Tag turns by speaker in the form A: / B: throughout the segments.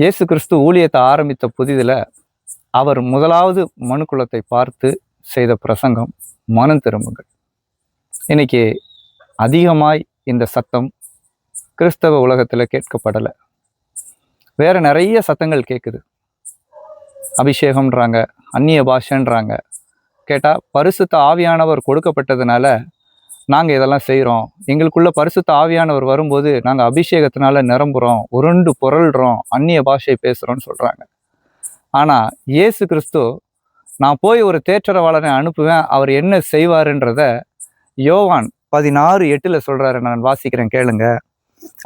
A: இயேசு கிறிஸ்து ஊழியத்தை ஆரம்பித்த புதிதில் அவர் முதலாவது மனுக்குலத்தை பார்த்து செய்த பிரசங்கம் மனம் திரும்புங்கள். இன்னைக்கு அதிகமாய் இந்த சத்தம் கிறிஸ்தவ உலகத்தில் கேட்கப்படலை. வேற நிறைய சத்தங்கள் கேட்குது அபிஷேகம்ன்றாங்க அந்நிய பாஷன்றாங்க. கேட்டால் பரிசுத்த ஆவியானவர் கொடுக்கப்பட்டதுனால நாங்கள் இதெல்லாம் செய்கிறோம் எங்களுக்குள்ள பரிசுத்த ஆவியானவர் வரும்போது நாங்கள் அபிஷேகத்தினால நிரம்புகிறோம் உருண்டு புரள்றோம் அந்நிய பாஷை பேசுகிறோன்னு சொல்கிறாங்க ஆனால் இயேசு கிறிஸ்து நான் போய் ஒரு தேற்றரவாளனை அனுப்புவேன் அவர் என்ன செய்வாருன்றத யோவான் பதினாறு எட்டில் சொல்கிறாரு நான் வாசிக்கிறேன் கேளுங்க.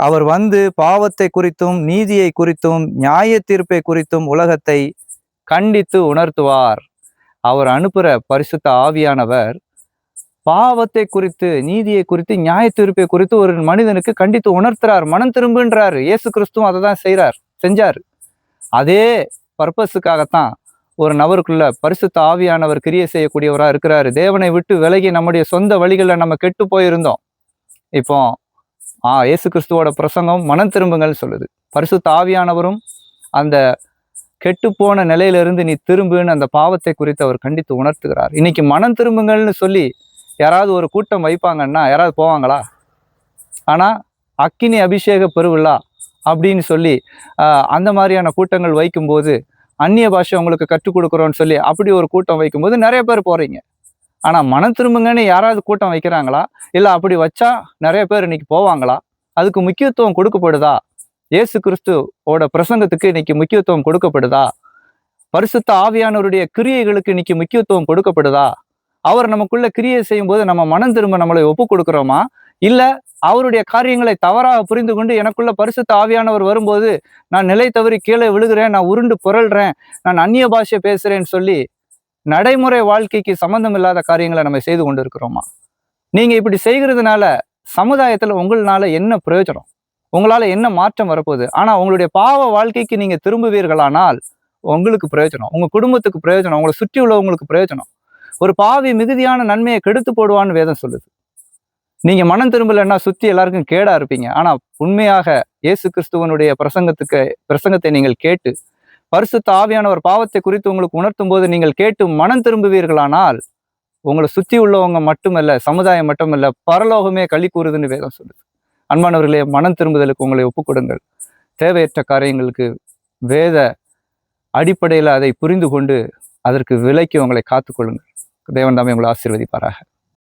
A: அவர் வந்து பாவத்தை குறித்தும் நீதியை குறித்தும் நியாய தீர்ப்பை குறித்தும் உலகத்தை கண்டித்து உணர்த்துவார். அவர் அனுப்புகிற பரிசுத்த ஆவியானவர் பாவத்தை குறித்து நீதியை குறித்து நியாய தீர்ப்பை குறித்து ஒரு மனிதனுக்கு கண்டித்து உணர்த்துறார். மனம் திரும்புன்றாரு இயேசு கிறிஸ்துவும் அதை தான் செய்கிறார் செஞ்சார். அதே பர்பஸுக்காகத்தான் ஒரு நபருக்குள்ள பரிசுத்த ஆவியானவர் கிரியை செய்யக்கூடியவராக இருக்கிறாரு. தேவனை விட்டு விலகி நம்முடைய சொந்த வழிகளில் நம்ம கெட்டு போயிருந்தோம். இப்போ ஆ இயேசு கிறிஸ்துவோட பிரசங்கம் மனம் திரும்புங்கள் சொல்லுது. பரிசுத்த ஆவியானவரும் அந்த கெட்டுப்போன நிலையிலிருந்து நீ திரும்புன்னு அந்த பாவத்தை குறித்து அவர் கண்டித்து உணர்த்துகிறார். இன்னைக்கு மனம் திரும்புங்கள்னு சொல்லி யாராவது ஒரு கூட்டம் வைப்பாங்கன்னா யாராவது போவாங்களா? ஆனால் அக்கினி அபிஷேக பெருவிழா அப்படின்னு சொல்லி அந்த மாதிரியான கூட்டங்கள் வைக்கும்போது அந்நிய பாஷை உங்களுக்கு கற்றுக் கொடுக்குறோன்னு சொல்லி அப்படி ஒரு கூட்டம் வைக்கும்போது நிறைய பேர் போகிறீங்க ஆனால் மனம் திரும்புங்கன்னு யாராவது கூட்டம் வைக்கிறாங்களா? இல்லை அப்படி வச்சா நிறைய பேர் இன்னைக்கு போவாங்களா? அதுக்கு முக்கியத்துவம் கொடுக்கப்படுதா? இயேசு கிறிஸ்துவோட பிரசங்கத்துக்கு இன்னைக்கு முக்கியத்துவம் கொடுக்கப்படுதா? பரிசுத்த ஆவியானவருடைய கிரியைகளுக்கு இன்னைக்கு முக்கியத்துவம் கொடுக்கப்படுதா? அவர் நமக்குள்ள கிரியை செய்யும்போது நம்ம மனம் திரும்ப நம்மளை ஒப்பு கொடுக்குறோமா? இல்ல அவருடைய காரியங்களை தவறாக புரிந்து கொண்டு எனக்குள்ள பரிசுத்த ஆவியானவர் வரும்போது நான் நிலை தவறி கீழே விழுகிறேன் நான் உருண்டு புரள்றேன் நான் அந்நிய பாஷை பேசுறேன்னு சொல்லி நடைமுறை வாழ்க்கைக்கு சம்பந்தம் இல்லாத காரியங்களை நம்ம செய்து கொண்டு இருக்கிறோமா நீங்க இப்படி செய்கிறதுனால சமுதாயத்துல உங்களால என்ன பிரயோஜனம்? உங்களால என்ன மாற்றம் வரப்போகுது? ஆனா உங்களுடைய பாவ வாழ்க்கைக்கு நீங்க திரும்புவீர்களானால் உங்களுக்கு பிரயோஜனம். உங்க குடும்பத்துக்கு பிரயோஜனம். உங்களை சுற்றி உள்ளவங்களுக்கு பிரயோஜனம். ஒரு பாவி மிகுதியான நன்மையை கெடுத்து போடுவான்னு வேதம் சொல்லுது. நீங்க மனம் திரும்பலைன்னா சுத்தி எல்லாருக்கும் கேடா இருப்பீங்க. ஆனா உண்மையாக இயேசு கிறிஸ்துவனுடைய பிரசங்கத்துக்கு பிரசங்கத்தை நீங்கள் கேட்டு பரிசுத்த ஆவியானவர் பாவத்தை குறித்து உங்களுக்கு உணர்த்தும் போது நீங்கள் கேட்டு மனம் திரும்புவீர்களானால் உங்களை சுத்தி உள்ளவங்க மட்டுமல்ல சமுதாயம் மட்டுமல்ல பரலோகமே களி கூறுதுன்னு வேதம் சொல்லுது. அன்பானவர்களே மனம் திரும்புதலுக்கு உங்களை ஒப்புக்கொடுங்கள். தேவையற்ற காரியங்களுக்கு வேத அடிப்படையில் அதை புரிந்து கொண்டு அதற்கு விலைக்கு உங்களை காத்துக்கொள்ளுங்கள். தேவன் தாமே உங்களை ஆசீர்வதிப்பாராக.